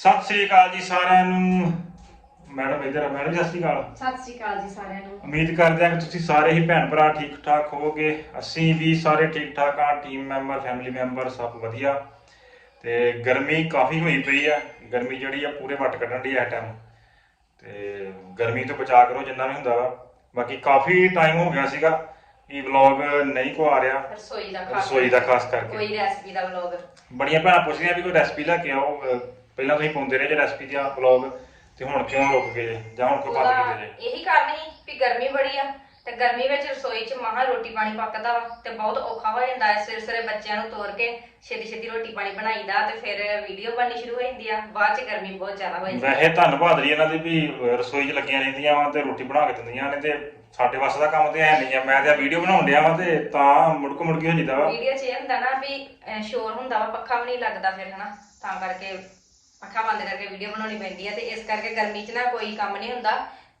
ਸਤਿ ਸ੍ਰੀ ਅਕਾਲ ਜੀ ਸਾਰਿਆਂ ਨੂੰ। ਮੈਡਮ ਇਧਰ ਮੈਡਮ ਜੀ ਸਤਿ ਸ੍ਰੀ ਅਕਾਲ। ਸਤਿ ਸ਼੍ਰੀ ਅਕਾਲ ਜੀ ਸਾਰਿਆਂ ਨੂੰ। ਉਮੀਦ ਕਰਦੇ ਹਾਂ ਕਿ ਤੁਸੀਂ ਸਾਰੇ ਹੀ ਭੈਣ ਭਰਾ ਠੀਕ ਠਾਕ ਹੋਵੋਗੇ। ਅਸੀਂ ਵੀ ਸਾਰੇ ਠੀਕ ਠਾਕ ਆ ਟੀਮ ਮੈਂਬਰ ਫੈਮਿਲੀ ਮੈਂਬਰ ਸਭ ਵਧੀਆ। ਤੇ ਗਰਮੀ ਕਾਫੀ ਹੋਈ ਪਈ ਆ। ਗਰਮੀ ਜਿਹੜੀ ਆ ਪੂਰੇ ਵੱਟ ਕੱਢਣ ਦੀ ਆ ਟਾਈਮ ਤੇ ਗਰਮੀ ਤੋਂ ਬਚਾ ਕਰੋ ਜਿੰਨਾ ਵੀ ਹੁੰਦਾ ਵਾ। ਬਾਕੀ ਕਾਫੀ ਟਾਈਮ ਹੋ ਗਿਆ ਸੀਗਾ ਇਹ ਵਲੌਗ ਨਹੀਂ ਕੋ ਆ ਰਿਹਾ। ਰਸੋਈ ਦਾ ਰਸੋਈ ਦਾ ਖਾਸ ਕਰਕੇ। ਕੋਈ ਰੈਸਪੀ ਦਾ ਵਲੌਗ ਬੜੀਆਂ ਭੈਣਾਂ ਪੁੱਛਦੀਆਂ ਵੀ ਕੋਈ ਰੈਸਪੀ ਲੈ ਕੇ ਆਓ। ਅਹ ਪਹਿਲਾਂ ਤੁਸੀਂ ਪਾਉਂਦੇ ਰਹੇ ਜੇ ਰੈਸਪੀ ਦੀਆਂ ਵਲੌਗ ਤੇ ਹੁਣ ਕਿਉਂ ਰੁਕ ਗਏ ਜੇ? ਜਾਂ ਹੁਣ ਕਿਉਂ ਬੰਦ ਉਹਦਾ ਕੀਤੇ ਜੇ ਇਹੀ ਕਾਰਨ ਸੀ ਵੀ ਗਰਮੀ ਬੜੀ ਆ ਤੇ ਗਰਮੀ ਵਿੱਚ ਰਸੋਈ 'ਚ ਮਹਾ ਰੋਟੀ ਪਾਣੀ ਪੱਕਦਾ ਵਾ ਤੇ ਬਹੁਤ ਔਖਾ ਹੋ ਜਾਂਦਾ ਹੈ। ਸਵੇਰੇ ਸਵੇਰੇ ਬੱਚਿਆਂ ਨੂੰ ਤੋਰ ਕੇ ਛੇਤੀ ਛੇਤੀ ਰੋਟੀ ਪਾਣੀ ਬਣਾਈਦਾ ਤੇ ਫਿਰ ਵੀਡੀਓ ਬਣਨੀ ਸ਼ੁਰੂ ਹੋ ਜਾਂਦੀ ਆ। ਬਾਅਦ 'ਚ ਗਰਮੀ ਬਹੁਤ ਜ਼ਿਆਦਾ ਹੋ ਜਾਂਦੀ ਵੈਸੇ ਧੰਨਵਾਦ ਜੀ ਇਹਨਾਂ ਦੀ ਵੀ ਰਸੋਈ 'ਚ ਲੱਗੀਆਂ ਰਹਿੰਦੀਆਂ ਵਾ ਤੇ ਰੋਟੀ ਬਣਾ ਕੇ ਦਿੰਦੀਆਂ ਨੇ ਤੇ ਸਾਡੇ ਵਾਸਤੇ ਦਾ ਕੰਮ ਤੇ ਹੈ ਨਹੀਂ ਆ। ਮੈਂ ਤੇ ਵੀਡੀਓ ਬਣਾਉਣ ਡਿਆ ਵਾ ਤੇ ਤਾਂ ਮੁੜਕ ਮੁੜਕੀ ਹੋ ਜਾਂਦਾ ਵਾ। ਵੀਡੀਓ 'ਚ ਇਹ ਹੁੰਦਾ ਨਾ ਵੀ ਸ਼ੋਰ ਹੁੰਦਾ ਵਾ ਪੱਖਾ ਵੀ ਨਹੀਂ ਲੱਗਦਾ ਫਿਰ ਹਨਾ? ਤਾਂ ਕਰਕੇ ਪੱਖਾ ਬੰਦ ਕਰਕੇ ਵੀਡੀਓ ਬਣਾਉਣੀ ਪੈਂਦੀ ਆ ਤੇ ਇਸ ਕਰਕੇ ਗਰਮੀ 'ਚ ਨਾ ਕੋਈ ਕੰਮ ਨਹੀਂ ਹੁੰਦਾ।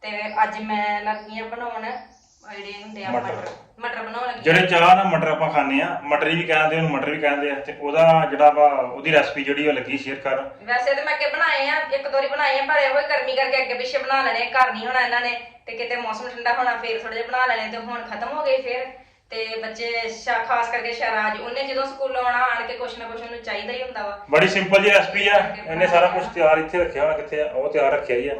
ਤੇ ਅੱਜ ਮੈਂ ਲੱਗੀ ਆ ਬਣਾਉਣ ਜਿਹੜੇ ਹੁੰਦੇ ਆ ਮਟਰ। ਮਟਰ ਮਟਰ ਬਣਾਉਣ ਲੱਗੀ ਜਿਹੜੇ ਚਾਹ ਨਾਲ ਮਟਰ ਆਪਾਂ ਖਾਂਦੇ ਆ ਮਟਰੀ ਵੀ ਕਹਿੰਦੇ ਉਹਨੂੰ ਮਟਰ ਵੀ ਕਹਿੰਦੇ ਆ ਤੇ ਉਹਦਾ ਜਿਹੜਾ ਵਾ ਉਹਦੀ ਰੈਸਪੀ ਜਿਹੜੀ ਉਹ ਲੱਗੀ ਸ਼ੇਅਰ ਕਰ ਵੈਸੇ ਤੇ ਮੈਂ ਅੱਗੇ ਬਣਾਏ ਆ ਇੱਕ ਦੋ ਵਾਰੀ ਬਣਾਏ ਆ ਪਰ ਇਹੋ ਹੀ ਗਰਮੀ ਕਰਕੇ ਅੱਗੇ ਪਿੱਛੇ ਬਣਾ ਲੈਣੇ ਘਰ ਨਹੀਂ ਹੋਣਾ ਇਹਨਾਂ ਨੇ ਤੇ ਕਿਤੇ ਮੌਸਮ ਠੰਡਾ ਹੋਣਾ ਫੇਰ ਥੋੜੇ ਜਿਹਾ ਬਣਾ ਲੈਣੇ ਤੇ ਹੁਣ ਖਤਮ ਹੋ ਗਏ ਫੇਰ। ਤੇ ਬੱਚੇ ਸ਼ਾ- ਖਾਸ ਕਰਕੇ ਸ਼ਹਿਰਾਜ ਉਹਨੇ ਜਦੋਂ ਸਕੂਲੋਂ ਆਉਣਾ ਆਣ ਕੇ ਕੁਛ ਨਾ ਕੁਛ ਉਹਨੂੰ ਚਾਹੀਦਾ ਹੀ ਹੁੰਦਾ ਵਾ। ਬੜੀ ਸਿੰਪਲ ਜੀ ਰੈਸਪੀ ਆ। ਇਹਨੇ ਸਾਰਾ ਕੁਝ ਤਿਆਰ ਇੱਥੇ ਰੱਖਿਆ ਹੋਣਾ ਕਿੱਥੇ ਆ ਉਹ ਤਿਆਰ ਰੱਖਿਆ ਹੀ ਆ।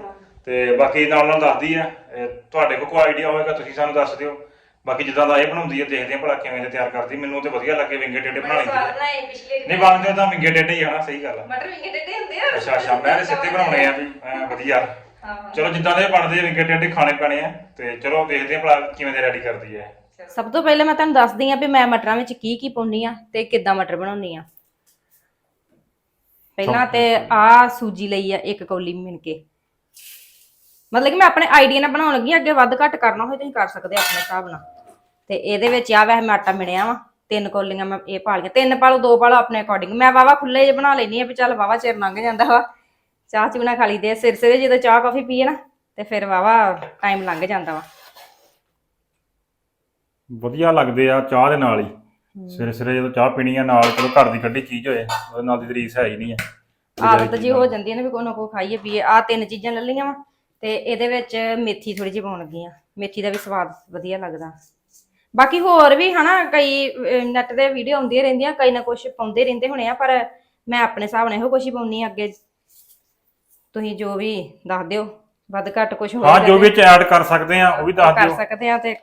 ਤੇ ਬਾਕੀ ਨਾਲ ਨਾਲ ਦੱਸਦੀ ਆ ਇਹ ਤੁਹਾਡੇ ਕੋਲ ਕੋਈ ਆਈਡੀਆ ਹੋਵੇਗਾ ਤੁਸੀਂ ਸਾਨੂੰ ਦੱਸ ਦਿਓ। ਬਾਕੀ ਜਿੱਦਾਂ ਦਾ ਇਹ ਬਣਾਉਂਦੀ ਆ ਦੇਖਦੇ ਆ ਭਲਾ ਕਿਵੇਂ ਦੇ ਤਿਆਰ ਕਰਦੀ। ਮੈਨੂੰ ਤੇ ਵਧੀਆ ਲੱਗੇ ਵਿੰਗੇ ਟੇਡੇ ਬਣਾ ਲੈਂਦੀ ਆ ਬਣਾਏ ਪਿਛਲੇ ਨਹੀਂ ਬਣਦੇ ਤਾਂ ਵਿੰਗੇ ਟੇਡੇ ਹੀ ਆਣਾ ਸਹੀ ਗੱਲ ਆ। ਮਟਰ ਵੀ ਕਿਤੇ ਹੁੰਦੇ ਆ। ਅੱਛਾ ਅੱਛਾ ਮੈਂ ਤੇ ਸਿੱਧੇ ਬਣਾਉਣੇ ਆ ਵੀ ਐਂ ਵਧੀਆ। ਹਾਂ। ਚਲੋ ਜਿੱਦਾਂ ਦੇ ਬਣਦੇ ਆ ਵਿੰਗੇ ਟੇਡੇ ਖਾਣੇ ਪੈਣੇ ਆ। ਤੇ ਚਲੋ ਦੇਖਦੇ ਆ ਭਲਾ ਕਿਵੇਂ ਦੇ ਰੈਡੀ ਕਰਦੀ ਆ। ਇਹ। ਸਭ ਤੋਂ ਪਹਿਲਾਂ ਮੈਂ ਤੁਹਾਨੂੰ ਦੱਸਦੀ ਆ ਵੀ ਮੈਂ ਮਟਰਾਂ ਵਿੱਚ ਕੀ ਕੀ ਪਾਉਣੀ ਆ ਤੇ ਕਿੱਦਾਂ ਮਟਰ ਬਣਾਉਣੀ ਆ ਪਹਿਲਾਂ ਤੇ ਆ ਸੂਜੀ ਲਈ ਆ ਇੱਕ ਕੌਲੀ ਮਿਣ ਕੇ। ਮਤਲਬ ਕਿ ਮੈਂ ਆਪਣੇ ਆਈਡੀਆ ਨਾਲ ਬਣਾਉਣ ਲੱਗੀ ਆ, ਅੱਗੇ ਵੱਧ ਘੱਟ ਕਰਨਾ ਹੋਏ ਤੁਸੀਂ ਕਰ ਸਕਦੇ ਆ ਆਪਣੇ ਹਿਸਾਬ ਨਾਲ। ਤੇ ਇਹਦੇ ਵਿੱਚ ਆ ਵੈਸੇ ਮੈਂ ਆਟਾ ਮਿਣਿਆ ਵਾ ਤਿੰਨ ਕੌਲੀਆਂ ਮੈਂ ਇਹ ਪਾ ਲਈਆਂ ਤਿੰਨ ਪਾ ਲਓ ਦੋ ਪਾ ਲਓ ਆਪਣੇ ਅਕੋਰਡਿੰਗ ਮੈਂ ਵਾਵਾ ਖੁੱਲੇ ਜੇ ਬਣਾ ਲੈਣੀ ਆ ਵੀ ਚੱਲ ਵਾਵਾ ਚਿਰ ਲੰਘ ਜਾਂਦਾ ਵਾ। ਚਾਹ ਚੂਨਾ ਖਾ ਲਈਦੇ ਆ। ਸਿਰ ਸਿਰੇ ਜਦੋਂ ਚਾਹ ਕਾਫੀ ਪੀਏ ਨਾ ਤੇ ਫਿਰ ਵਾਵਾ ਟਾਈਮ ਲੰਘ ਜਾਂਦਾ ਵਾ। ਵਧੀਆ ਲੱਗਦੇ ਆ ਚਾਹ ਦੇ ਨਾਲ ਹੀ। ਸਵੇਰੇ ਸਵੇਰੇ ਜਦੋਂ ਚਾਹ ਪੀਣੀ ਆ ਨਾਲ ਚਲੋ ਘਰ ਦੀ ਕੱਢੀ ਚੀਜ਼ ਹੋਏ ਉਹਦੇ ਨਾਲ ਦੀ ਤਰੀਸ ਹੈ ਹੀ ਨਹੀਂ ਆ। ਆਦਤ ਜੀ ਹੋ ਜਾਂਦੀ ਹੈ ਨਾ ਵੀ ਕੋਈ ਨਾ ਕੋਈ ਖਾਈਏ ਪੀਏ। ਆ ਤਿੰਨ ਚੀਜ਼ਾਂ ਲੈ ਲਈਆਂ ਵਾ ਤੇ ਇਹਦੇ ਵਿੱਚ ਮੇਥੀ ਥੋੜੀ ਜਿਹੀ ਪਾਉਣ ਲੱਗੀ ਆ। ਮੇਥੀ ਦਾ ਵੀ ਸਵਾਦ ਵਧੀਆ ਲੱਗਦਾ। ਬਾਕੀ ਹੋਰ ਵੀ ਹਨਾ ਕਈ ਨੈਟ ਤੇ ਵੀਡੀਓ ਆਉਂਦੀਆਂ ਰਹਿੰਦੀਆਂ ਕਈ ਨਾ ਕੁਝ ਪਾਉਂਦੇ ਰਹਿੰਦੇ ਹੋਣੇ ਆ ਪਰ ਮੈਂ ਆਪਣੇ ਹਿਸਾਬ ਨਾਲ ਇਹੋ ਕੁਝ ਹੀ ਪਾਉਣੀ ਅੱਗੇ। ਤੁਸੀਂ ਜੋ ਵੀ ਦੱਸ ਦਿਓ। ਵੱਧ ਘੱਟ ਕੁਝ ਹੋਰ ਹਾਂ ਜੋ ਵਿੱਚ ਐਡ ਕਰ ਸਕਦੇ ਆ ਉਹ ਵੀ ਦੱਸ ਕਰ ਦਿਓ। ਸਕਦੇ ਆ ਤੇ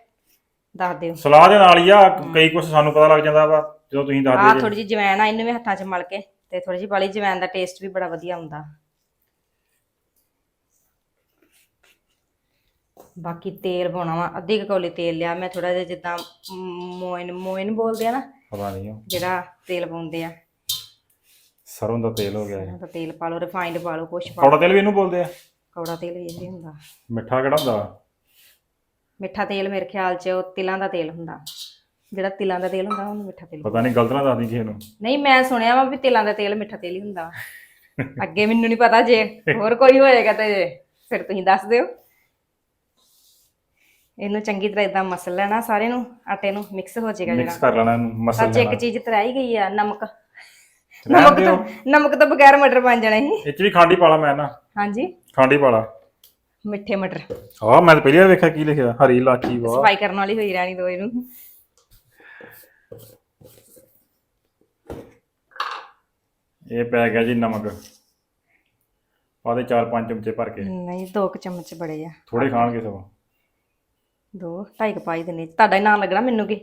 ਦੱਸ ਦਿਓ। ਸਲਾਹ ਦੇ ਨਾਲ ਹੀ ਆ ਕਈ ਕੁਝ ਸਾਨੂੰ ਪਤਾ ਲੱਗ ਜਾਂਦਾ ਵਾ ਜਦੋਂ ਤੁਸੀਂ ਆ ਦੱਸਦੇ ਥੋੜੀ ਜਿਹੀ ਜਵੈਣ ਆ ਇਹਨੂੰ ਵੀ ਹੱਥਾਂ 'ਚ ਮਲ ਕੇ ਤੇ ਥੋੜੀ ਜਿਹੀ ਬਾਲੀ ਜਵੈਣ ਦਾ ਟੇਸਟ ਵੀ ਬੜਾ ਵਧੀਆ ਹੁੰਦਾ। ਬਾਕੀ ਤੇਲ ਪਾਉਣਾ ਵਾ ਅੱਧੀ ਕੌਲੀ ਤੇਲ ਲਿਆ ਮੈਂ ਥੋੜਾ ਜਿਹਾ ਜਿੱਦਾਂ ਮੋਇਨ ਮੋਇਨ ਬੋਲਦੇ ਆ ਨਾ ਪਤਾ ਨਹੀਂ ਉਹ। ਜਿਹੜਾ ਤੇਲ ਪਾਉਂਦੇ ਆ। ਸਰੋਂ ਦਾ ਤੇਲ ਹੋ ਗਿਆ ਇਹ। ਤੇਲ ਪਾ ਲਓ ਰਿਫਾਈਨਡ ਪਾ ਲਓ ਕੁਛ ਪਾ ਕੌੜਾ ਤੇਲ ਵੀ ਇਹਨੂੰ ਬੋਲਦੇ ਆ? ਕੌੜਾ ਤੇਲ ਵੀ ਇਹ ਹੁੰਦਾ। ਮਿੱਠਾ ਕਿਹੜਾ ਹੁੰਦਾ ਮਿੱਠਾ ਤੇਲ ਮੇਰੇ ਖਿਆਲ 'ਚ ਉਹ ਤਿਲਾਂ ਦਾ ਤੇਲ ਹੁੰਦਾ। ਜਿਹੜਾ ਤਿਲਾਂ ਦਾ ਤੇਲ ਹੁੰਦਾ ਉਹਨੂੰ ਮਿੱਠਾ ਤੇਲ ਪਤਾ ਨਹੀਂ ਗਲਤ ਨਾ ਦੱਸਦੀ ਕਿਸੇ ਨੂੰ। ਨਹੀਂ ਮੈਂ ਸੁਣਿਆ ਵਾ ਵੀ ਤਿਲਾਂ ਦਾ ਤੇਲ ਮਿੱਠਾ ਤੇਲ ਹੀ ਹੁੰਦਾ। ਅੱਗੇ ਮੈਨੂੰ ਨਹੀਂ ਪਤਾ ਜੇ ਹੋਰ ਕੋਈ ਹੋਏਗਾ ਤੇ ਫਿਰ ਤੁਸੀਂ ਦੱਸ ਦਿਓ। ਇਹਨੂੰ ਚੰਗੀ ਤਰ੍ਹਾਂ ਇਦਾਂ ਮਸਲ ਲੈਣਾ ਸਾਰੇ ਨੂੰ ਆਟੇ ਨੂੰ ਮਿਕਸ ਹੋ ਜਾਏਗਾ ਮਿਕਸ ਜਿਹੜਾ ਕਰ ਲੈਣਾ ਇਹਨੂੰ ਮਸਲ ਸੱਚ ਇੱਕ ਲੈਣਾ। ਚੀਜ਼ ਤਰਾਈ ਗਈ ਆ ਨਮਕ। ਨਮਕ। ਤੋਂ ਨਮਕ ਤੋਂ ਬਗੈਰ ਮਟਰ ਬਣ ਜਾਣੇ ਸੀ। ਇਹ ਚ ਵੀ ਖਾਂਡੀ ਪਾਲਾ ਮੈਂ ਨਾ। ਹਾਂਜੀ। ਖਾਂਡੀ ਪਾਲਾ। ਮਿੱਠੇ ਮਟਰ। ਹਾਂ ਮੈਂ ਤਾਂ ਪਹਿਲੀ ਵਾਰ ਵੇਖਿਆ ਕੀ ਲਿਖਿਆ ਹਰੀ ਇਲਾਚੀ ਵਾਹ। ਸਫ਼ਾਈ ਕਰਨ ਵਾਲੀ ਹੋਈ ਰਹਿਣੀ ਦੋ ਇਹਨੂੰ। ਇਹ ਪੈ ਗਿਆ ਜੀ ਨਮਕ। ਪਾਦੇ 4-5 ਚਮਚੇ ਭਰ ਕੇ। ਨਹੀਂ ਦੋ ਕੁ ਚਮਚ ਬੜੇ ਆ। ਥੋੜੇ ਖਾਣਗੇ ਸਗੋਂ। ਦੋ ਢਾਈ ਕੁ ਪਾਈ ਦੇਣੇ ਤੁਹਾਡਾ ਹੀ ਲੱਗਣਾ ਮੈਨੂੰ ਕੀ?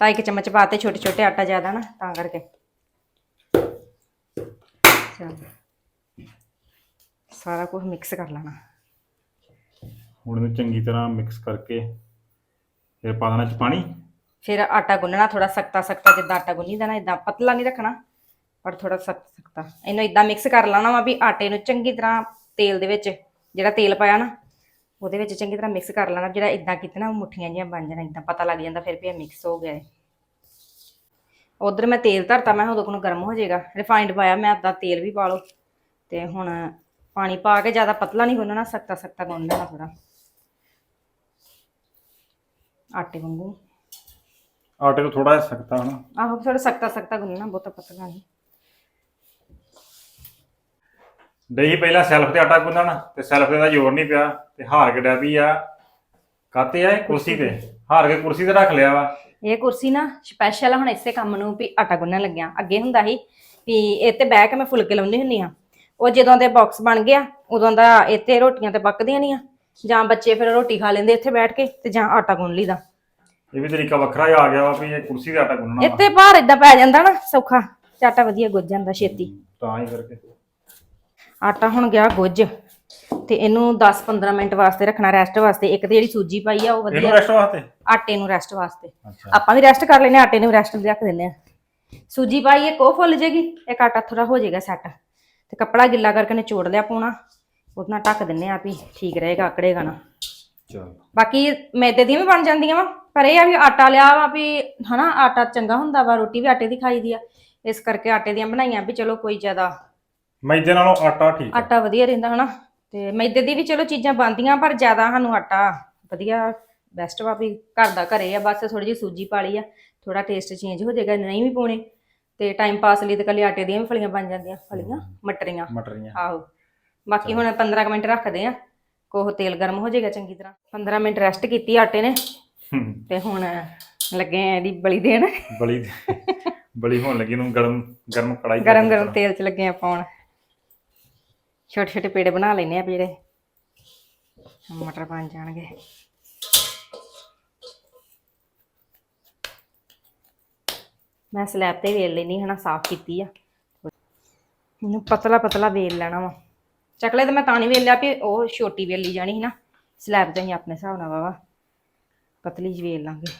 ਢਾਈ ਕੁ ਚਮਚ ਪਾਤੇ ਛੋਟੇ ਛੋਟੇ ਆਟਾ ਜ਼ਿਆਦਾ ਨਾ ਤਾਂ ਕਰਕੇ। ਚਲ। ਸਾਰਾ ਕੁਝ ਮਿਕਸ ਕਰ ਲੈਣਾ। ਹੁਣ ਇਹਨੂੰ ਚੰਗੀ ਤਰ੍ਹਾਂ ਮਿਕਸ ਕਰਕੇ ਫਿਰ ਪਾ ਦੇਣਾ ਚ ਪਾਣੀ। ਫਿਰ ਆਟਾ ਗੁੰਨਣਾ ਥੋੜਾ ਸਖਤਾ ਸਖਤਾ, ਜਿੱਦਾਂ ਆਟਾ ਗੁੰਨੀ ਨਾ ਇਦਾਂ ਪਤਲਾ ਨਹੀਂ ਰੱਖਣਾ, ਪਰ ਥੋੜਾ ਸਖਤ ਸਖਤਾ। ਇਹਨੂੰ ਇਦਾਂ ਮਿਕਸ ਕਰ ਲੈਣਾ ਵਾ ਵੀ ਆਟੇ ਨੂੰ ਚੰਗੀ ਤਰ੍ਹਾਂ ਤੇਲ ਦੇ ਵਿੱਚ, ਜਿਹੜਾ ਤੇਲ ਪਾਇਆ ਨਾ, ਉਹਦੇ ਵਿੱਚ ਚੰਗੀ ਤਰ੍ਹਾਂ ਮਿਕਸ ਕਰ ਲੈਣਾ, ਜਿਹੜਾ ਇਦਾਂ ਕੀਤਾ ਨਾ, ਉਹ ਮੁੱਠੀਆਂ ਜਿਹੀਆਂ ਬਣ ਜਾਣਾ ਇਦਾਂ ਪਤਾ ਲੱਗ ਜਾਂਦਾ, ਫਿਰ ਵੀ ਇਹ ਮਿਕਸ ਹੋ ਗਿਆ ਹੈ ਉਧਰ ਮੈਂ ਤੇਲ ਧਰਤਾ, ਮੈਂ ਕਿਹਾ ਉਦੋਂ ਕੋਲ ਗਰਮ ਹੋ ਜਾਏਗਾ। ਰਿਫਾਈਨਡ ਪਾਇਆ, ਮੈਂ ਅੱਧਾ ਤੇਲ ਵੀ ਪਾ ਲਓ, ਤੇ ਹੁਣ ਪਾਣੀ ਪਾ ਕੇ ਜ਼ਿਆਦਾ ਪਤਲਾ ਨਹੀਂ ਗੁੰਨਣਾ, ਸਖਤਾ ਸਖਤਾ ਗੁੰਨ ਲੈਣਾ ਥੋੜਾ ਆਟੇ ਵਾਂਗੂ। ਆਟੇ ਤੋਂ ਥੋੜਾ ਜਿਹਾ ਸਖਤਾ ਹਨਾ? ਆਹੋ ਥੋੜਾ ਸਖਤਾ ਸਖਤਾ ਗੁੰਨਣਾ ਬਹੁਤਾ ਪਤਲਾ ਨਹੀਂ। ਡਈ ਪਹਿਲਾਂ ਸੈਲਫ ਤੇ ਆਟਾ ਗੁੰਨਣ ਤੇ ਸੈਲਫ ਤੇ ਦਾ ਜ਼ੋਰ ਨਹੀਂ ਪਿਆ ਤੇ ਹਾਰ ਕੇ ਡੈ ਪਈ ਆ। ਕਾਤੇ ਆ ਇਹ ਕੁਰਸੀ ਤੇ? ਹਾਰ ਕੇ ਕੁਰਸੀ ਤੇ ਰੱਖ ਲਿਆ ਵਾ। ਇਹ ਕੁਰਸੀ ਨਾ ਸਪੈਸ਼ਲ ਹੁਣ ਇਸੇ ਕੰਮ ਨੂੰ ਵੀ ਆਟਾ ਗੁੰਨਣ ਲੱਗਿਆ। ਅੱਗੇ ਹੁੰਦਾ ਸੀ ਵੀ ਇਹ ਤੇ ਬਹਿ ਕੇ ਮੈਂ ਫੁਲਕੇ ਲਾਉਂਦੀ ਹੁੰਨੀ ਆ ਉਹ ਜਦੋਂ ਦੇ ਬਾਕਸ ਬਣ ਗਿਆ ਉਦੋਂ ਦਾ ਇੱਥੇ ਰੋਟੀਆਂ ਤੇ ਪੱਕਦੀਆਂ ਨਹੀਂ ਆ ਜਾਂ ਬੱਚੇ ਫਿਰ ਰੋਟੀ ਖਾ ਲੈਂਦੇ ਇੱਥੇ ਬੈਠ ਕੇ ਤੇ ਜਾਂ ਆਟਾ ਗੁੰਨ ਲਈਦਾ। ਇਹ ਵੀ ਤਰੀਕਾ ਵੱਖਰਾ ਹੀ ਆ ਗਿਆ ਵਾ ਵੀ ਇਹ ਕੁਰਸੀ ਤੇ ਆਟਾ ਗੁੰਨਣਾ ਵਾ ਇੱਥੇ ਭਾਰ ਇਦਾਂ ਪੈ ਜਾਂਦਾ ਨਾ ਸੌਖਾ ਤੇ ਆਟਾ ਵਧੀਆ ਗੁੱਝ ਜਾਂਦਾ ਛੇਤੀ। ਤਾਂ ਹੀ ਕਰਕੇ। ਆਟਾ ਹੁਣ ਗਿਆ ਗੁੱਝ ਤੇ ਇਹਨੂੰ 10-15 ਮਿੰਟ ਵਾਸਤੇ ਰੱਖਣਾ ਰੈਸਟ ਵਾਸਤੇ। ਇੱਕ ਤੇ ਜਿਹੜੀ ਸੂਜੀ ਪਾਈ ਆ ਉਹ ਇਹਨੂੰ ਵਧੀਆ ਰੈਸਟ ਵਾਸਤੇ? ਆਟੇ ਨੂੰ ਰੈਸਟ ਵਾਸਤੇ। ਅੱਛਾ। ਆਪਾਂ ਵੀ ਰੈਸਟ ਕਰ ਲੈਨੇ ਆਟੇ ਨੂੰ ਰੈਸਟ ਰੱਖ ਦਿੰਨੇ ਆ ਸੂਜੀ ਪਾਈ ਇੱਕ ਉਹ ਫੁੱਲ ਜੇਗੀ ਇੱਕ ਆਟਾ ਥੋੜਾ ਹੋ ਜਾਏਗਾ ਸੈੱਟ ਤੇ ਕੱਪੜਾ ਗਿੱਲਾ ਕਰਕੇ ਨਿਚੋੜ ਲਿਆ ਪੂਣਾ। ਉਹਦੇ ਨਾਲ ਢੱਕ ਦਿੰਨੇ ਆ ਵੀ ਠੀਕ ਰਹੇਗਾ ਆਕੜੇਗਾ ਨਾ। ਚਲ। ਬਾਕੀ ਮੈਦੇ ਦੀਆਂ ਵੀ ਬਣ ਜਾਂਦੀਆਂ ਵਾ ਪਰ ਇਹ ਆ ਵੀ ਆਟਾ ਲਿਆ ਵਾ ਵੀ ਹਨਾ ਆਟਾ ਚੰਗਾ ਹੁੰਦਾ ਵਾ ਰੋਟੀ ਵੀ ਆਟੇ ਦੀ ਖਾਈ ਦੀ ਆ। ਇਸ ਕਰਕੇ ਆਟੇ ਦੀਆਂ ਬਣਾਈਆਂ ਵੀ ਚਲੋ ਕੋਈ ਜ਼ਿਆਦਾ ਮੈਦੇ ਨਾਲੋਂ ਆਟਾ ਠੀਕ ਆ। ਆਟਾ ਵਧੀਆ ਰਹਿੰਦਾ ਹਨਾ ਤੇ ਮੈਦੇ ਦੀ ਵੀ ਚਲੋ ਚੀਜ਼ਾਂ ਬਣਦੀਆਂ ਪਰ ਜ਼ਿਆਦਾ ਸਾਨੂੰ ਆਟਾ ਵਧੀਆ ਬੈਸਟ ਵਾ ਵੀ ਘਰ ਦਾ ਘਰੇ ਆ ਬਸ ਥੋੜੀ ਜਿਹੀ ਸੂਜੀ ਪਾ ਲਈ ਆ ਥੋੜਾ ਟੇਸਟ ਚੇਂਜ ਹੋ ਜਾਏਗਾ ਨਹੀਂ ਵੀ ਪਾਉਣੇ। ਤੇ ਟਾਈਮ ਪਾਸ ਲਈ ਤੇ ਕੱਲੇ ਆਟੇ ਦੀਆਂ ਵੀ ਫਲੀਆਂ ਬਣ ਜਾਂਦੀਆਂ ਫਲੀਆਂ ਮਟਰੀਆਂ। ਮਟਰੀਆਂ। ਆਹੋ। ਬਾਕੀ ਹੁਣ 15 ਕੁ ਮਿੰਟ ਰੱਖਦੇ ਆ। ਕੋਹ ਤੇਲ ਗਰਮ ਹੋ ਜਾਏਗਾ ਚੰਗੀ ਤਰ੍ਹਾਂ। 15 ਮਿੰਟ ਰੈਸਟ ਕੀਤੀ ਆਟੇ ਨੇ। ਤੇ ਹੁਣ ਲੱਗੇ ਆ ਇਹਦੀ ਬਲੀ ਦੇਣ। ਬਲੀ ਬਲੀ ਹੋਣ ਲੱਗੀ ਨੂੰ ਗਰਮ ਗਰਮ ਕੜਾਈ ਗਰਮ ਗਰਮ ਤੇਲ ਚ ਲੱਗੇ ਆ ਪਾਉਣ। ਛੋਟੇ ਛੋਟੇ ਪੇੜੇ ਬਣਾ ਲੈਨੇ ਆ ਜਿਹੜੇ ਮਟਰ ਬਣ ਜਾਣਗੇ। ਮੈਂ ਸਲੈਬ ਤੇ ਵੇਲ ਲੈਣੀ ਹਨਾ ਸਾਫ਼ ਕੀਤੀ ਆ। ਇਹਨੂੰ ਪਤਲਾ ਪਤਲਾ ਵੇਲ ਲੈਣਾ ਵਾ। ਚਕਲੇ ਤੇ ਮੈਂ ਤਾਂ ਨਹੀਂ ਵੇਲਿਆ ਵੀ ਉਹ ਛੋਟੀ ਵੇਲੀ ਜਾਣੀ ਸੀ ਨਾ। ਸਲੈਬ ਤੇ ਅਸੀਂ ਆਪਣੇ ਹਿਸਾਬ ਨਾਲ ਵਾਵਾ ਪਤਲੀ ਜਿਹੀ ਵੇਲ ਲਾਂਗੇ।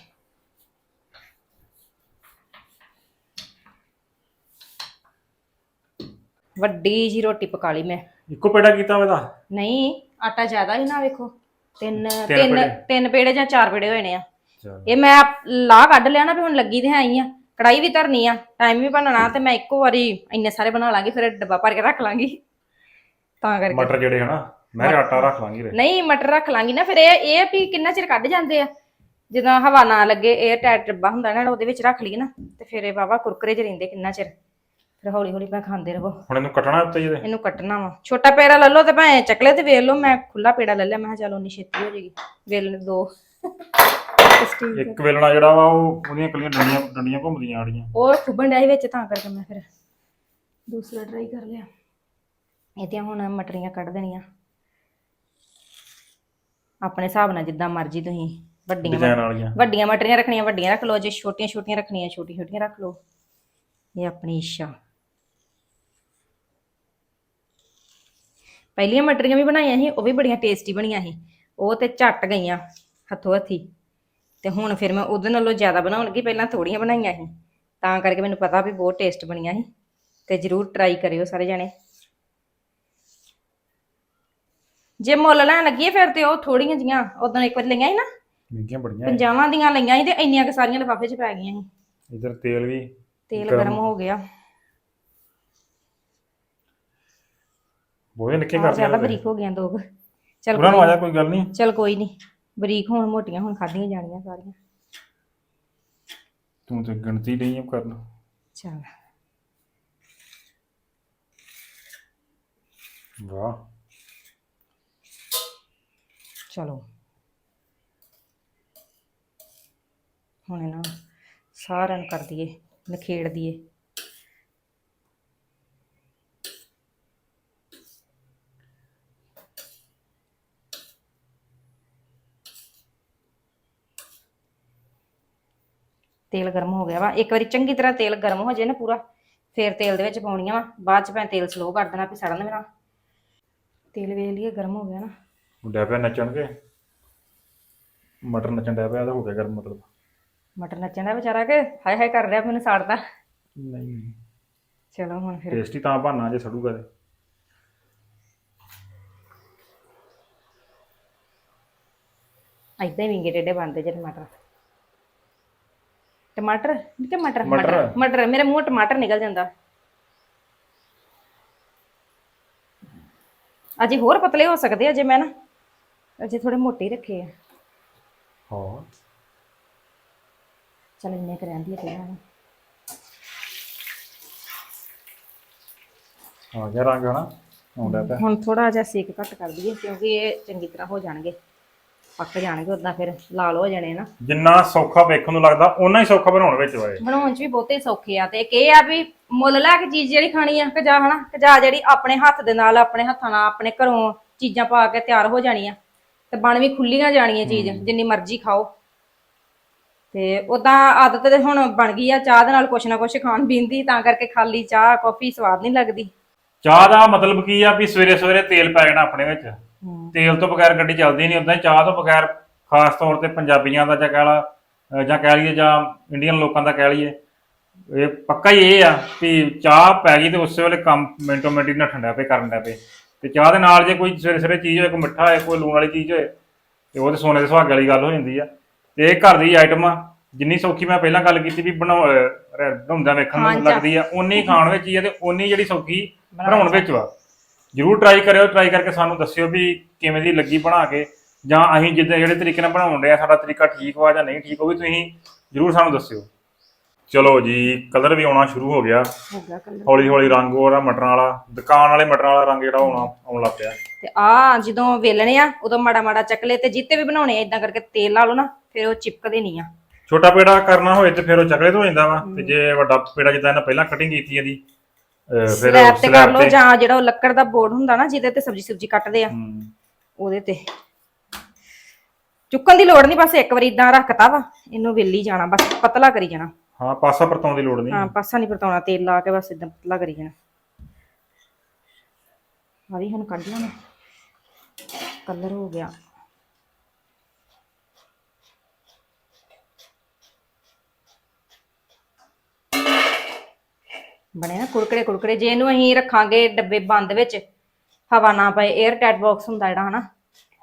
ਵੱਡੀ ਜੀ ਰੋਟੀ ਪਕਾ ਲਈ ਮੈਂ। ਇੱਕੋ ਪੇੜਾ ਕੀਤਾ ਵਾ ਇਹਦਾ? ਨਹੀਂ ਆਟਾ ਜ਼ਿਆਦਾ ਹੀ ਨਾ ਵੇਖੋ। ਤਿੰਨ ਤਿੰਨ ਤਿੰਨ ਪੇੜੇ। ਤਿੰਨ ਪੇੜੇ ਜਾਂ ਚਾਰ ਪੇੜੇ ਹੋਏ ਨੇ ਆ। ਚਲ। ਇਹ ਮੈਂ ਲਾਹ ਕੱਢ ਲਿਆ ਨਾ ਵੀ ਹੁਣ ਲੱਗੀ ਤੇ ਹੈ ਹੀ ਆ। ਕੜਾਈ ਵੀ ਧਰਨੀ ਆ। ਟਾਈਮ ਵੀ ਬਣਨਾ ਤੇ ਮੈਂ ਇੱਕੋ ਵਾਰੀ ਇੰਨੇ ਸਾਰੇ ਬਣਾ ਲਾਂਗੀ ਫਿਰ ਡੱਬਾ ਭਰ ਕੇ ਰੱਖ ਲਾਂਗੀ। ਤਾਂ ਕਰਕੇ। ਮਟਰ ਜਿਹੜੇ ਹਨਾ? ਮੈਂ ਕਿਹਾ ਆਟਾ ਰੱਖ ਲਾਂਗੀ ਰੇ ਨਹੀਂ ਮਟਰ ਰੱਖ ਲਾਂਗੀ ਨਾ ਫਿਰ ਇਹ ਇਹ ਵੀ ਕਿੰਨਾ ਚਿਰ ਕੱਢ ਜਾਂਦੇ ਆ? ਜਦੋਂ ਹਵਾ ਨਾ ਲੱਗੇ 에ਅਰ ਟਾਈਟ ਡੱਬਾ ਹੁੰਦਾ ਨਾ ਉਹਦੇ ਵਿੱਚ ਰੱਖ ਲਈਏ ਨਾ ਤੇ ਫਿਰ ਇਹ ਵਾਵਾ ਕੁਰਕਰੇ ਚ ਰਹਿੰਦੇ ਕਿੰਨਾ ਚਿਰ। ਫਿਰ ਹੌਲੀ ਹੌਲੀ ਮੈਂ ਖਾਂਦੇ ਰਹੋ। ਹੁਣ ਇਹਨੂੰ ਕੱਟਣਾ ਉੱਤੇ ਜਿਹਦੇ? ਇਹਨੂੰ ਕੱਟਣਾ ਵਾ। ਛੋਟਾ ਪੇੜਾ ਲੈ ਲਓ ਤੇ ਭਾਵੇਂ ਚੱਕਲੇ ਤੇ ਵੇਲ ਲਓ ਮੈਂ ਖੁੱਲਾ ਪੇੜਾ ਲੈ ਲਿਆ ਮੈਂ ਕਿਹਾ ਚਲ ਉਨੀ ਛੇਤੀ ਹੋ ਜਾਏਗੀ ਵੇਲ ਦੋ। ਸਟੀਲ ਇੱਕ ਵੇਲਣਾ ਜਿਹੜਾ ਵਾ ਉਹ ਉਹਦੀਆਂ ਕਲੀਆਂ ਡੰਡੀਆਂ ਡੰਡੀਆਂ ਘੁੰਮਦੀਆਂ ਆੜੀਆਂ। ਉਹ ਖੁੱਬਣ ਡਿਆ ਸੀ ਵਿੱਚ ਤਾਂ ਕਰਕੇ ਮੈਂ ਫਿਰ ਦੂਸਰਾ ਟਰਾਈ ਕਰ ਲਿਆ। ਇਹਦੀਆਂ ਹੁਣ ਮਟਰੀਆਂ ਕੱਢ ਦੇਣੀਆਂ। ਆਪਣੇ ਹਿਸਾਬ ਨਾਲ ਜਿੱਦਾਂ ਮਰਜ਼ੀ ਤੁਸੀਂ ਵੱਡੀਆਂ ਡਿਜ਼ਾਈਨ ਵਾਲੀਆਂ। ਵੱਡੀਆਂ ਮਟਰੀਆਂ ਰੱਖਣੀਆਂ ਵੱਡੀਆਂ ਰੱਖ ਲਓ ਜੇ ਛੋਟੀਆਂ ਛੋਟੀਆਂ ਰੱਖਣੀਆਂ ਛੋਟੀ ਛੋਟੀਆਂ ਰੱਖ ਲਓ। ਇਹ ਆਪਣੀ ਇੱਛਾ। ਪਹਿਲੀਆਂ ਮਟਰੀਆਂ ਵੀ ਬਣਾਈਆਂ ਸੀ ਉਹ ਵੀ ਬੜੀਆਂ ਟੇਸਟੀ ਬਣੀਆਂ ਸੀ। ਉਹ ਤੇ ਝੱਟ ਗਈਆਂ ਹੱਥੋਂ ਹੱਥੀ। ਤੇ ਹੁਣ ਫਿਰ ਮੈਂ ਉਹਦੇ ਨਾਲੋਂ ਜ਼ਿਆਦਾ ਬਣਾਉਣ ਲੱਗੀ ਪਹਿਲਾਂ ਥੋੜੀਆਂ ਬਣਾਈਆਂ ਸੀ। ਤਾਂ ਕਰਕੇ ਮੈਨੂੰ ਪਤਾ ਵੀ ਬਹੁਤ ਟੇਸਟ ਬਣੀਆਂ ਸੀ। ਤੇ ਜਰੂਰ ਟਰਾਈ ਕਰਿਓ ਸਾਰੇ ਜਣੇ। ਜੇ ਮੁੱਲ ਲੈਣ ਲੱਗੀ ਫਿਰ ਤੇ ਉਹ ਥੋੜੀਆਂ ਜੀਆਂ ਉਦੋਂ ਇੱਕ ਵਾਰ ਲਈਆਂ ਸੀ ਨਾ ਮਹਿੰਗੀਆਂ ਬੜੀਆਂ ਪੰਜਾਵਾਂ ਦੀਆਂ ਲਈਆਂ ਸੀ ਤੇ ਇੰਨੀਆਂ ਕਿ ਸਾਰੀਆਂ ਲਿਫਾਫੇ 'ਚ ਪੈ ਗਈਆਂ ਸੀ। ਇਧਰ ਤੇਲ ਵੀ ਤੇਲ ਗਰਮ ਹੋ ਗਿਆ। ਬੋਏ ਨਿੱਕੇ ਕਰਦੇ ਜ਼ਿਆਦਾ ਬਰੀਕ ਹੋ ਗਈਆਂ ਦੋ ਕੁ। ਚੱਲ ਉਹਨਾਂ ਨੂੰ ਆ ਕੋਈ ਜਾ ਕੋਈ ਗੱਲ ਨਹੀਂ। ਚੱਲ ਕੋਈ ਨਹੀਂ ਬਰੀਕ ਹੋਣ ਮੋਟੀਆਂ ਹੁਣ ਖਾਧੀਆਂ ਜਾਣੀਆਂ ਸਾਰੀਆਂ। ਤੂੰ ਤੇ ਗਿਣਤੀ ਨਹੀਂ ਕਰਨਾ। ਚੱਲ। ਵਾਹ। ਚਲੋ। ਹੁਣ ਇਹਨਾਂ ਨੂੰ ਸਾਰਿਆਂ ਨੂੰ ਕਰ ਦਈਏ, ਨਖੇੜ ਦਈਏ। ਤੇਲ ਗਰਮ ਹੋ ਗਿਆ ਵਾ। ਇੱਕ ਵਾਰੀ ਚੰਗੀ ਤਰ੍ਹਾਂ ਤੇਲ ਗਰਮ ਹੋ ਜਾਏ ਨਾ ਪੂਰਾ, ਫੇਰ ਤੇਲ ਦੇ ਵਿੱਚ ਪਾਉਣੀਆਂ ਵਾ। ਬਾਅਦ ਚ ਭੈਣ ਤੇਲ ਸਲੋ ਕਰ ਦੇਣਾ ਵੀ ਸੜਨ ਮੇਰਾ ਤੇਲ ਵੇਖ ਲਈਏ, ਗਰਮ ਹੋ ਗਿਆ ਨਾ। ਮੁੰਡਾ ਪਿਆ ਨੱਚਣ ਕੇ। ਮਟਰ ਨੱਚਣ ਡਿਆ ਪਿਆ ਤਾਂ ਹੋ ਗਿਆ ਗਰਮ ਮਤਲਬ ਮਟਰ ਨੱਚਣ ਦਾ ਵਿਚਾਰਾ ਕਿ? ਹਾਏ ਹਾਏ ਕਰ ਰਿਹਾ ਮੈਨੂੰ ਸਾੜਦਾ ਨਹੀਂ। ਚਲੋ ਹੁਣ ਫਿਰ। ਟੇਸਟੀ ਤਾਂ ਬਹਾਨਾ ਜੇ ਸੜੂਗਾ ਤੇ। ਏਦਾਂ ਹੀ ਵਿੰਗੇ ਟੇਡੇ ਬਣਦੇ ਜੇ ਟਮਾਟਰ। ਟਮਾਟਰ? ਕਿ ਮਟਰ। ਮਟਰ। ਮਟਰ ਮੇਰੇ ਮੂੰਹ ਟਮਾਟਰ ਨਿਕਲ ਜਾਂਦਾ। ਅਜੇ ਹੋਰ ਪਤਲੇ ਹੋ ਸਕਦੇ ਆ ਜੇ ਮੈਂ ਨਾ। ਅਜੇ ਥੋੜੇ ਮੋਟੇ ਹੀ ਰੱਖੇ ਆ। ਹਾਂ ਚਲ ਇੰਨੇ ਕਰ ਰਹਿੰਦੀ ਹੈ ਪਹਿਲਾਂ ਆ ਗਿਆ ਰੰਗ ਹਨਾ ਆਉਂਦਾ ਪਿਆ। ਹੁਣ ਥੋੜਾ ਜਿਹਾ ਸੇਕ ਘੱਟ ਕਰ ਦਈਏ ਕਿਉਂਕਿ ਇਹ ਚੰਗੀ ਤਰ੍ਹਾਂ ਹੋ ਜਾਣਗੇ। ਪੱਕ ਜਾਣਗੇ ਉਦਾਂ ਫਿਰ ਲਾਲ ਹੋ ਜਾਣੇ ਨਾ। ਜਿੰਨਾ ਸੌਖਾ ਵੇਖਣ ਨੂੰ ਲੱਗਦਾ ਓਨਾ ਹੀ ਸੌਖਾ ਬਣਾਉਣ ਵਿੱਚ ਵਾ ਇਹ। ਬਣਾਉਣ 'ਚ ਵੀ ਬਹੁਤੇ ਸੌਖੇ ਆ ਤੇ ਇੱਕ ਇਹ ਆ ਵੀ ਮੁੱਲ ਲੈ ਕੇ ਚੀਜ਼ ਜਿਹੜੀ ਖਾਣੀ ਆ ਕਿ ਜਾ ਹਨਾ ਕਿ ਜਾ ਜਿਹੜੀ ਆਪਣੇ ਹੱਥ ਦੇ ਨਾਲ ਆਪਣੇ ਹੱਥਾਂ ਨਾਲ ਆਪਣੇ ਘਰੋਂ ਚੀਜ਼ਾਂ ਪਾ ਕੇ ਤਿਆਰ ਹੋ ਜਾਣੀਆਂ ਤੇ ਬਣ ਵੀ ਖੁੱਲੀਆਂ ਜਾਣੀਆਂ ਚੀਜ਼ ਜਿੰਨੀ ਮਰਜ਼ੀ ਖਾਓ। ਤੇ ਉਦਾਂ ਆਦਤ ਤੇ ਹੁਣ ਬਣ ਗਈ ਆ ਚਾਹ ਦੇ ਨਾਲ ਕੁਛ ਨਾ ਕੁਛ ਖਾਣ ਪੀਣ ਦੀ ਤਾਂ ਕਰਕੇ ਖਾਲੀ ਚਾਹ ਕਾਫੀ ਸਵਾਦ ਨਹੀਂ ਲੱਗਦੀ। ਚਾਹ ਦਾ ਮਤਲਬ ਕੀ ਆ ਵੀ ਸਵੇਰੇ ਸਵੇਰੇ ਤੇਲ ਪੈ ਜਾਣਾ ਆਪਣੇ ਵਿੱਚ। ਤੇਲ ਤੋਂ ਬਗੈਰ ਗੱਡੀ ਚੱਲਦੀ ਨਹੀਂ ਉਦਾਂ ਚਾਹ ਤੋਂ ਬਗੈਰ ਖਾਸ ਤੌਰ ਤੇ ਪੰਜਾਬੀਆਂ ਦਾ ਜਾਂ ਕਹਿ ਲਾ ਜਾਂ ਕਹਿ ਲਈਏ ਜਾਂ ਇੰਡੀਅਨ ਲੋਕਾਂ ਦਾ ਕਹਿ ਲਈਏ ਇਹ ਪੱਕਾ ਹੀ ਇਹ ਆ ਵੀ ਚਾਹ ਪੈ ਗਈ ਤੇ ਉਸੇ ਵੇਲੇ ਕੰਮ ਮਿੰਟੋ ਮਿੰਟ ਹੀ ਨੱਠਣ ਪਏ ਕਰਨ ਡਿਆ ਪਏ ਤੇ ਚਾਹ ਦੇ ਨਾਲ ਜੇ ਕੋਈ ਸਵੇਰੇ ਸਵੇਰੇ ਚੀਜ਼ ਹੋਏ ਕੋਈ ਮਿੱਠਾ ਹੋਏ ਕੋਈ ਲੂਣ ਵਾਲੀ ਚੀਜ਼ ਹੋਏ ਤੇ ਉਹ ਤੇ ਸੋਨੇ ਦੇ ਸੁਹਾਗੇ ਵਾਲੀ ਗੱਲ ਹੋ ਜਾਂਦੀ ਆ। ਤੇ ਇਹ ਘਰ ਦੀ ਆਈਟਮ ਆ ਜਿੰਨੀ ਸੌਖੀ ਮੈਂ ਪਹਿਲਾਂ ਗੱਲ ਕੀਤੀ ਵੀ ਬਣਾ ਬਣਾਉਂਦਾ ਵੇਖਣ ਨੂੰ ਲੱਗਦੀ ਆ ਓਨੀ ਖਾਣ ਵਿੱਚ ਹੀ ਆ ਤੇ ਓਨੀ ਜਿਹੜੀ ਸੌਖੀ ਬਣਾਉਣ ਵਿੱਚ ਵਾ। ਜਰੂਰ ਟਰਾਈ ਕਰਿਓ ਟਰਾਈ ਕਰਕੇ ਸਾਨੂੰ ਦੱਸਿਓ ਵੀ ਕਿਵੇਂ ਦੀ ਲੱਗੀ ਬਣਾ ਕੇ ਜਾਂ ਅਸੀਂ ਜਿੱਦਾਂ ਜਿਹੜੇ ਤਰੀਕੇ ਨਾਲ ਬਣਾਉਣ ਡਿਆ ਸਾਡਾ ਤਰੀਕਾ ਠੀਕ ਵਾ ਜਾਂ ਨਹੀਂ ਠੀਕ ਉਹ ਵੀ ਤੁਸੀਂ ਜਰੂਰ ਸਾਨੂੰ ਦੱਸਿਓ। ਚਲੋ ਜੀ ਕਲਰ ਵੀ ਆਉਣਾ ਸ਼ੁਰੂ ਹੋ ਗਿਆ। ਹੋ ਗਿਆ ਕਲਰ। ਹੌਲੀ ਹੌਲੀ ਰੰਗ ਉਹਦਾ ਮਟਰਾਂ ਵਾਲਾ। ਦੁਕਾਨ ਵਾਲੇ ਮਟਰਾਂ ਵਾਲਾ ਰੰਗ ਜਿਹੜਾ ਆਉਣਾ ਆਉਣ ਲੱਗ ਪਿਆ। ਤੇ ਆ ਜਦੋਂ ਵੇਲਣੇ ਆ ਉਦੋਂ ਮਾੜਾ ਮਾੜਾ ਚੱਕਲੇ ਤੇ ਜਿੱਤੇ ਵੀ ਬਣਾਉਣੇ ਆ ਇਦਾਂ ਕਰਕੇ ਤੇਲ ਲਾ ਲਓ ਨਾ ਫਿਰ ਉਹ ਚਿਪਕਦੇ ਨਹੀਂ ਆ। ਛੋਟਾ ਪੇੜਾ ਕਰਨਾ ਹੋਏ ਤੇ ਫਿਰ ਉਹ ਚਕਲੇ ਤੋਂ ਹੋ ਜਾਂਦਾ ਵਾ। ਤੇ ਜੇ ਵੱਡਾ ਪੇੜਾ ਜਿੱਦਾਂ ਇਹਨਾਂ ਪਹਿਲਾਂ ਕਟਿੰਗ ਕੀਤੀ ਇਹਦੀ ਅਹ ਫਿਰ ਸਲੈਬ ਤੇ ਕਰ slab ਲਓ ਜਾਂ ਜਿਹੜਾ ਉਹ ਲੱਕੜ ਦਾ ਬੋਰਡ ਹੁੰਦਾ ਨਾ ਜਿਹਦੇ ਤੇ ਸਬਜੀ ਸੁਬਜੀ ਕੱਟਦੇ ਆ। ਹਮ, ਉਹਦੇ ਤੇ। ਚੁੱਕਣ ਦੀ ਲੋੜ ਨਹੀਂ ਬਸ ਇੱਕ ਵਾਰੀ ਇਦਾਂ ਰੱਖਤਾ ਵਾ। ਇਹਨੂੰ ਵੇਲੀ ਜਾਣਾ ਬਸ ਪਤਲਾ ਕਰੀ ਜਾਣਾ। ਹਾਂ ਪਾਸਾ ਪਰਤਾਉਣ ਦੀ ਲੋੜ ਨਹੀਂ। ਹਾਂ ਪਾਸਾ ਨਹੀਂ ਪਰਤਾਉਣਾ ਤੇਲ ਲਾ ਕੇ ਬਸ ਇਦਾਂ ਪਤਲਾ ਕਰੀ ਜਾਣਾ। ਆ ਵੀ ਹੁਣ ਕੱਢ ਲੈਣਾ ਕਲਰ ਹੋ ਗਿਆ। ਬਣੇ ਨਾ ਕੁਰਕੜੇ ਕੁਰਕੜੇ ਜੇ ਇਹਨੂੰ ਅਸੀਂ ਰੱਖਾਂਗੇ ਡੱਬੇ ਬੰਦ ਵਿੱਚ ਹਵਾ ਨਾ ਪਏ 에ਅਰ ਟਾਈਟ ਬਾਕਸ ਹੁੰਦਾ ਜਿਹੜਾ ਹਨਾ?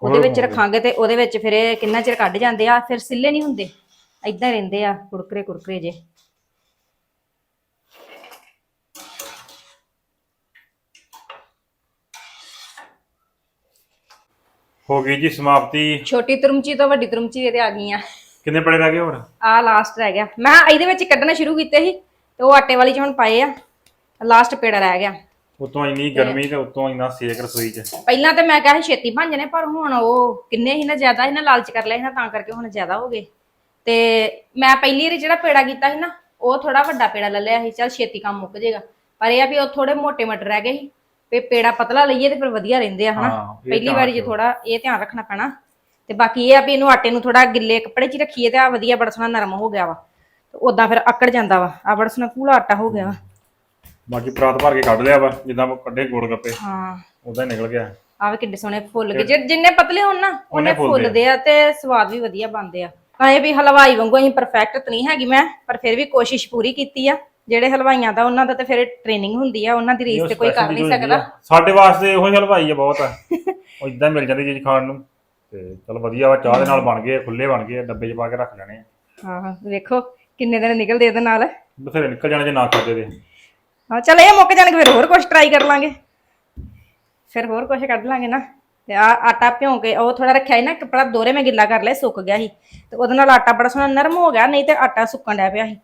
ਉਹਦੇ ਵਿੱਚ ਰੱਖਾਂਗੇ ਤੇ ਉਹਦੇ ਵਿੱਚ ਫਿਰ ਇਹ ਕਿੰਨਾ ਚਿਰ ਕੱਢ ਜਾਂਦੇ ਆ? ਫਿਰ ਸਿੱਲੇ ਨਹੀਂ ਹੁੰਦੇ। ਹੀ ਰਹਿੰਦੇ ਆ ਕੁਰਕਰੇ ਕੁਰਕਰੇ ਜੇ। ਹੋ ਗਈ ਜੀ ਸਮਾਪਤੀ। ਛੋਟੀ ਤੁਰਮਚੀ ਤੋਂ ਵੱਡੀ ਤੁਰਮਚੀ ਇਹਦੇ ਆ ਗਈਆਂ। ਕਿੰਨੇ ਪੜੇ ਰਹਿ ਗਏ ਹੋਰ? ਆ ਲਾਸਟ ਰਹਿ ਗਿਆ। ਮੈਂ ਇਹਦੇ ਵਿੱਚ ਕੱਢਣਾ ਸ਼ੁਰੂ ਕੀਤੇ ਸੀ ਤੇ ਉਹ ਆਟੇ ਵਾਲੀ ਚ ਹੁਣ ਪਾਏ ਆ। ਲਾਸਟ ਪੇੜਾ ਰਹਿ ਗਿਆ। ਉਤੋਂ ਇੰਨੀ ਗਰਮੀ ਤੇ ਉਤੋਂ ਇੰਨਾ ਸੇਕ ਰਸੋਈ 'ਚ। ਪਹਿਲਾਂ ਤੇ ਮੈਂ ਕਿਹਾ ਸੀ ਛੇਤੀ ਬਣ ਜਾਣੇ ਪਰ ਹੁਣ ਉਹ ਕਿੰਨੇ ਸੀ ਨਾ ਜ਼ਿਆਦਾ ਸੀ ਨਾ ਲਾਲਚ ਕਰ ਲਿਆ ਸੀ ਨਾ ਤਾਂ ਕਰਕੇ ਹੁਣ ਜ਼ਿਆਦਾ ਹੋ ਗਏ। ਤੇ ਮੈਂ ਪਹਿਲੀ ਵਾਰੀ ਜਿਹੜਾ ਪੇੜਾ ਕੀਤਾ ਸੀ ਨਾ ਉਹ ਥੋੜਾ ਵੱਡਾ ਪੇੜਾ ਲੈ ਲਿਆ ਸੀ ਚਲ ਛੇਤੀ ਕੰਮ ਮੁੱਕ ਜਾਏਗਾ। ਪਰ ਇਹ ਆ ਵੀ ਉਹ ਥੋੜੇ ਮੋਟੇ ਮਟ ਰਹਿ ਗਏ ਸੀ ਵੀ ਪੇੜਾ ਪਤਲਾ ਲਈਏ ਤੇ ਫਿਰ ਵਧੀਆ ਰਹਿੰਦੇ ਆ ਹਨਾ? ਹਾਂ, ਇਹ ਪਹਿਲੀ ਧਿਆਨ ਵਾਰੀ ਜੇ ਰੱਖਿਓ। ਥੋੜਾ ਇਹ ਧਿਆਨ ਰੱਖਣਾ ਪੈਣਾ। ਤੇ ਬਾਕੀ ਇਹ ਆ ਵੀ ਇਹਨੂੰ ਆਟੇ ਨੂੰ ਥੋੜਾ ਗਿੱਲੇ ਕੱਪੜੇ 'ਚ ਹੀ ਰੱਖੀਏ ਤੇ ਆ ਵਧੀਆ ਬੜਾ ਸੋਹਣਾ ਨਰਮ ਹੋ ਗਿਆ ਵਾ। ਤੇ ਉਦਾਂ ਫਿਰ ਆਕੜ ਜਾਂਦਾ ਵਾ ਆ ਬੜਾ ਸੋਹਣਾ ਕੂਲਾ ਆਟਾ ਹੋ ਗਿਆ ਵਾ। ਬਾਕੀ ਪਰਾਤ ਭਰ ਕੇ ਕੱਢ ਲਿਆ ਵਾ ਜਿੱਦਾਂ ਉਹ ਕੱਢੇ ਗੋਲ ਗੱਪੇ। ਹਾਂ। ਉਹਦਾ ਹੀ ਨਿਕਲ ਗਿਆ। ਆਵੇ ਕਿੱਡੇ ਸੋਹਣੇ ਫੁੱਲ ਗਏ। ਜੇ ਜਿੰਨੇ ਪਤਲੇ ਹੋਣ ਨਾ ਉਹਨੇ ਫੁੱਲਦੇ ਫੁੱਲਦੇ ਆ ਤੇ ਸਵਾਦ ਵੀ ਵਧੀਆ ਬਣਦੇ ਆ। ਤਾਂ ਇਹ ਵੀ ਹਲਵਾਈ ਵਾਂਗੂ ਅਸੀਂ ਪਰਫੈਕਟ ਨਹੀਂ ਹੈਗੀ ਮੈਂ ਪਰ ਫਿਰ ਵੀ ਕੋਸ਼ਿਸ਼ ਪੂਰੀ ਕੀਤੀ ਆ। ਜਿਹੜੇ ਹਲਵਾਈਆਂ ਦਾ ਉਹਨਾਂ ਦਾ ਤੇ ਫਿਰ ਟ੍ਰੇਨਿੰਗ ਹੁੰਦੀ ਆ ਉਹਨਾਂ ਦੀ ਰੀਸ ਤੇ ਕੋਈ ਕਰ ਨਹੀਂ ਸਕਦਾ। ਸਾਡੇ ਵਾਸਤੇ ਉਹੋ ਹਲਵਾਈ ਆ ਬਹੁਤ। ਆ ਉਹ ਇਦਾਂ ਮਿਲ ਜਾਂਦੀ ਚੀਜ਼ ਖਾਣ ਨੂੰ। ਤੇ ਚਲ ਵਧੀਆ ਵਾ ਚਾਹ ਦੇ ਨਾਲ ਬਣ ਗਏ ਖੁੱਲੇ ਬਣ ਗਏ ਡੱਬੇ 'ਚ ਪਾ ਕੇ ਰੱਖ ਲੈਣੇ ਆ। ਹਾਂ ਵੇਖੋ ਕਿੰਨੇ ਦਿਨ ਨਿਕਲਦੇ ਇਹਦੇ ਨਾਲ। ਬਥੇਰੇ ਨਿਕਲ ਜਾਣੇ ਜੇ ਨਾ ਖਾਦੇ ਦੇ ਹਾਂ ਚਲ ਇਹ ਮੁੱਕ ਜਾਣਗੇ ਫਿਰ ਹੋਰ ਕੁਝ ਟਰਾਈ ਕਰ ਲਾਂਗੇ। ਫਿਰ ਹੋਰ ਕੁਝ ਕੱਢ ਲਾਂਗੇ ਨਾ। ਤੇ ਆ ਆਟਾ ਭਿਉਂ ਕੇ ਉਹ ਥੋੜਾ ਰੱਖਿਆ ਸੀ ਨਾ ਕੱਪੜਾ ਦੋਰੇ ਮੈਂ ਗਿੱਲਾ ਕਰ ਲਿਆ ਸੁੱਕ ਗਿਆ ਸੀ। ਤੇ ਉਹਦੇ ਨਾਲ ਆਟਾ ਬੜਾ ਸੋਹਣਾ ਨਰਮ ਹੋ ਗਿਆ ਨਹੀਂ ਤੇ ਆਟਾ ਸੁੱਕਣ ਡਿਆ ਪਿਆ ਸੀ।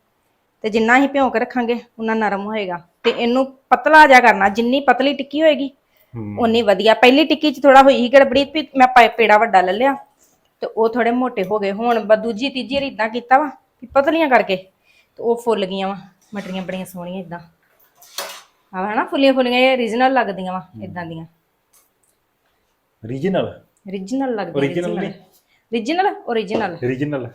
ਤੇ ਜਿੰਨਾ ਹੀ ਭਿਉਂ ਕੇ ਰੱਖਾਂਗੇ ਉਨਾ ਨਰਮ ਹੋਏਗਾ। ਤੇ ਇਹਨੂੰ ਪਤਲਾ ਜਿਹਾ ਕਰਨਾ ਜਿੰਨੀ ਪਤਲੀ ਟਿੱਕੀ ਹੋਏਗੀ। ਉਨੀ ਵਧੀਆ। ਪਹਿਲੀ ਟਿੱਕੀ 'ਚ ਥੋੜਾ ਹੋਈ ਸੀ ਗੜਬੜੀ ਵੀ ਮੈਂ ਪਾ- ਪੇੜਾ ਵੱਡਾ ਲੈ ਲਿਆ। ਤੇ ਉਹ ਥੋੜੇ ਮੋਟੇ ਹੋ ਗਏ। ਹੁਣ ਬ- ਦੂਜੀ ਤੀਜੀ ਵਾਰੀ ਇਦਾਂ ਕੀਤਾ ਵਾ ਕਿ ਪਤਲੀਆਂ ਕਰਕੇ ਤੇ ਉਹ ਫੁੱਲ ਗਈਆਂ ਵਾ। ਮਟਰੀਆਂ ਬੜੀਆਂ ਸੋਹਣੀਆਂ ਇਦਾਂ ਆ ਹਨਾ ਫੁੱਲੀਆਂ ਫੁੱਲੀਆਂ ਇਹ ਰੀਜਨਲ ਲੱਗਦੀਆਂ ਵਾ ਇਦਾਂ ਦੀਆਂ। ਰੀਜਨਲ ਰੀਜਨਲ ਲੱਗਦੀਆਂ Original ਨੇ? ਰੀਜਨਲ ਓਰੀਜਨਲ ਰੀਜਨਲ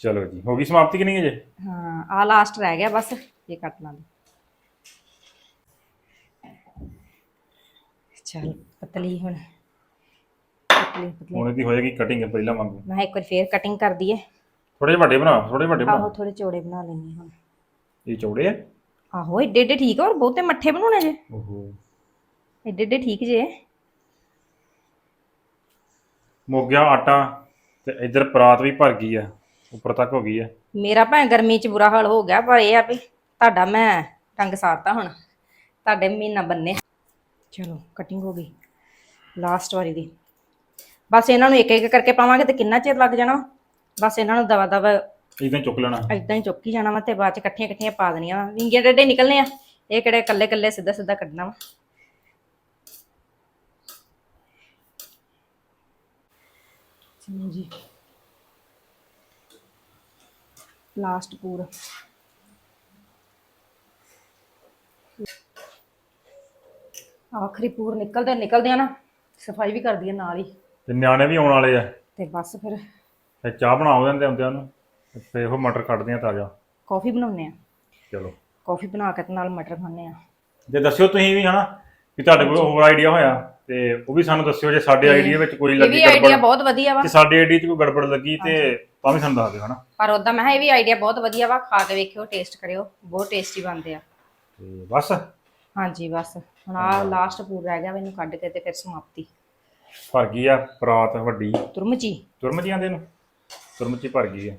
ਚਲੋ ਜੀ ਹੋ ਗਈ ਸਮਾਪਤੀ ਕਿ ਨਹੀਂ ਹੈ ਜੇ ਹਾਂ ਆ ਲਾਸਟ ਰਹਿ ਗਿਆ ਬਸ ਇਹ ਕੱਟ ਲਾਂਗੇ ਚਲ ਪਤਲੀ ਹੁਣ। ਪਤਲੀ ਪਤਲੀ। ਹੁਣ ਇਹਦੀ ਹੋਏਗੀ ਕਟਿੰਗ ਪਹਿਲਾਂ ਵਾਂਗੂ। ਮੈਂ ਇੱਕ ਵਾਰ ਫੇਰ ਕਟਿੰਗ ਕਰ ਦਈਏ ਥੋੜੇ ਜਿਹੇ ਵੱਡੇ ਬਣਾ ਥੋੜੇ ਵੱਡੇ ਬਣਾ। ਆਹੋ ਥੋੜੇ ਚੌੜੇ ਬਣਾ ਲੈਣੀ ਹੁਣ। ਇਹ ਚੌੜੇ ਆ? ਆਹੋ ਏਡੇ ਏਡੇ ਠੀਕ ਆ ਔਰ ਬਹੁਤੇ ਮੱਠੇ ਬਣਾਉਣੇ ਜੇ? ਓਹੋ। ਏਡੇ ਏਡੇ ਠੀਕ ਜੇ। ਮੁੱਕ ਗਿਆ ਆਟਾ ਤੇ ਇੱਧਰ ਪਰਾਤ ਵੀ ਭਰ ਗਈ ਆ ਉੱਪਰ ਤੱਕ ਹੋ ਗਈ ਆ। ਮੇਰਾ ਭਾਵੇਂ ਗਰਮੀ ਚ ਬੁਰਾ ਹਾਲ ਹੋ ਗਿਆ ਪਰ ਇਹ ਆ ਵੀ ਤੁਹਾਡਾ ਮੈਂ ਟੰਗ ਸਾਰਤਾ ਹੁਣ। ਤੁਹਾਡੇ ਮਹੀਨਾ ਬੰਨੇ। ਚਲੋ ਕਟਿੰਗ ਹੋ ਗਈ। ਲਾਸਟ ਵਾਰੀ ਦੀ। ਬਸ ਇਹਨਾਂ ਨੂੰ ਇੱਕ ਇੱਕ ਕਰਕੇ ਪਾਵਾਂਗੇ ਤੇ ਕਿੰਨਾ ਚਿਰ ਲੱਗ ਜਾਣਾ ਬਸ ਇਹਨਾਂ ਨੂੰ ਦਵਾ ਦਵਾ ਇਦਾਂ ਚੁੱਕ ਲੈਣਾ। ਏਦਾਂ ਹੀ ਚੁੱਕੀ ਜਾਣਾ ਵਾ ਤੇ ਬਾਅਦ ਚ ਇਕੱਠੀਆਂ ਇਕੱਠੀਆਂ ਪਾ ਦੇਣੀਆਂ ਵਾ। ਵਿੰਗੀਆਂ ਡੱਡੇ ਨਿਕਲਨੇ ਆ। ਇਹ ਕਿਹੜੇ ਕੱਲੇ ਕੱਲੇ ਸਿੱਧਾ ਸਿੱਧਾ ਕੱਢਣਾ ਵਾ। ਚਲੋ ਜੀ। ਲਾਸਟ ਪੂਰਾ। ਆਖਰੀ ਪੂਰ ਨਿਕਲਦੇ ਨਿਕਲਦੇ ਆ ਨਾ ਸਫ਼ਾਈ ਵੀ ਕਰਦੀ ਆ ਨਾਲ ਹੀ। ਤੇ ਨਿਆਣੇ ਵੀ ਆਉਣ ਵਾਲੇ ਆ। ਤੇ ਬਸ ਫਿਰ। ਤੇ ਚਾਹ ਬਣਾਓ ਦਿੰਦੇ ਹੁੰਦਿਆਂ ਨੂੰ ਤੇ ਉਹ ਮਟਰ ਕੱਢਦੇ ਆ ਤਾਜ਼ਾ। ਕਾਫੀ ਬਣਾਉਨੇ ਆ। ਚਲੋ। ਕਾਫੀ ਬਣਾ ਕੇ ਤੇ ਨਾਲ ਮਟਰ ਖਾਣੇ ਆ। ਜੇ ਦੱਸਿਓ ਤੁਸੀਂ ਵੀ ਹਨਾ ਵੀ ਤੁਹਾਡੇ ਕੋਲ ਹੋਰ ਆਈਡੀਆ ਹੋਇਆ ਤੇ ਉਹ ਵੀ ਸਾਨੂੰ ਦੱਸਿਓ ਜੇ ਸਾਡੇ ਆਈਡੀਆ ਵਿੱਚ ਕੋਈ ਇਹ ਲੱਗੀ ਵੀ ਆਈਡੀਆ ਗੜਬੜ। ਬਹੁਤ ਵਧੀਆ ਵਾ। ਜੇ ਸਾਡੇ ਆਈਡੀਆ 'ਚ ਕੋਈ ਗੜਬੜ ਲੱਗੀ ਤੇ ਤਾਂ ਵੀ ਸਾਨੂੰ ਦੱਸ ਦਿਓ ਹਨਾ। ਪਰ ਉਦਾਂ ਮੈਂ ਕਿਹਾ ਇਹ ਵੀ ਆਈਡੀਆ ਬਹੁਤ ਵਧੀਆ ਵਾ ਖਾ ਕੇ ਵੇਖਿਓ ਟੇਸਟ ਕਰਿਓ ਬਹੁਤ ਟੇਸਟੀ ਬਣਦੇ ਆ। ਤੇ ਬਸ। ਹਾਂਜੀ ਬਸ। ਹੁਣ ਆ ਲਾਸਟ ਪੂਰ ਰਹਿ ਗਿਆ ਵਾ, ਇਹਨੂੰ ਕੱਢ ਕੇ ਤੇ ਫਿਰ ਸਮਾਪਤੀ। ਭਰ ਗਈ ਆ ਪਰਾਤ ਵੱਡੀ। ਤੁਰਮਚੀ। ਤੁਰਮਚੀਆਂ ਦੇ ਨੂੰ। ਤੁਰਮਚੀ ਭਰ ਗਈ ਆ।